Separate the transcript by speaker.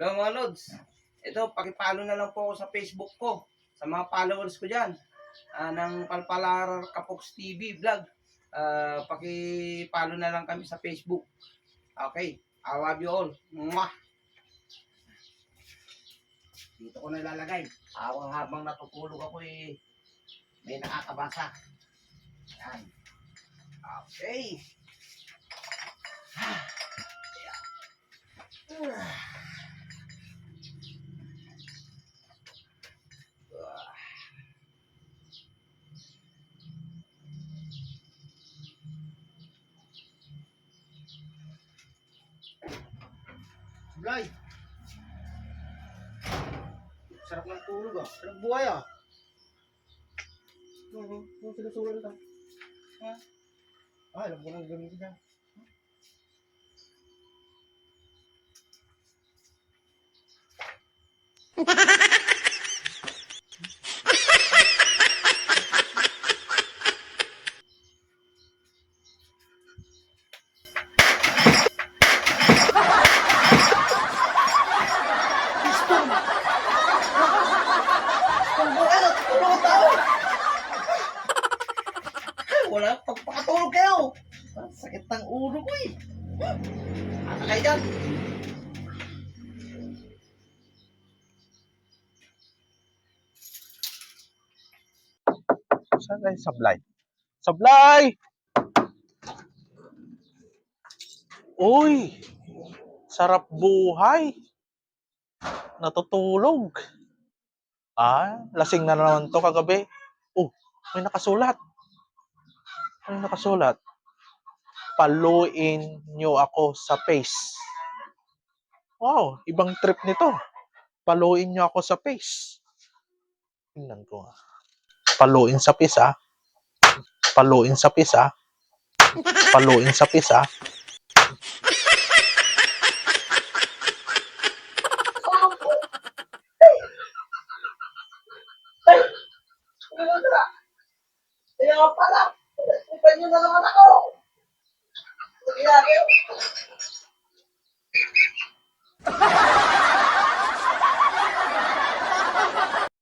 Speaker 1: Hello mga Lods. Ito, pakipalo na lang po ako sa Facebook ko. Sa mga followers ko dyan. ah, ng Palpalar Kapoks TV vlog. Ah, pakipalo na lang kami sa Facebook. Okay. I love you all. Mwah! Dito ko na ilalagay. Awang habang natutulog ako eh. May nakakabasa. Yan. Okay.
Speaker 2: Blay. Sarap ng tulog ah. Sarap buhay ah. Oo, yung sinusulan ka. Ha? Ah, alam ko nang gamitin ka.
Speaker 1: Buhay na, tutulog ang tao. Wala, pagpakatulog kayo. Sakit ng ulo ko eh. Ano kayo dyan?
Speaker 3: Saan tayo sablay? Sablay! Uy! Sarap buhay! Natutulog. Ah, lasing na naman to kagabi. Oh, may nakasulat. May nakasulat. Paluin nyo ako sa face. Wow, ibang trip nito. Paluin nyo ako sa face. Tingnan ko nga. Paluin sa pisa. Paluin sa pisa. Paluin sa pisa.
Speaker 1: Kaya nga pala, ipan nyo na naman ako. Kaya kayo.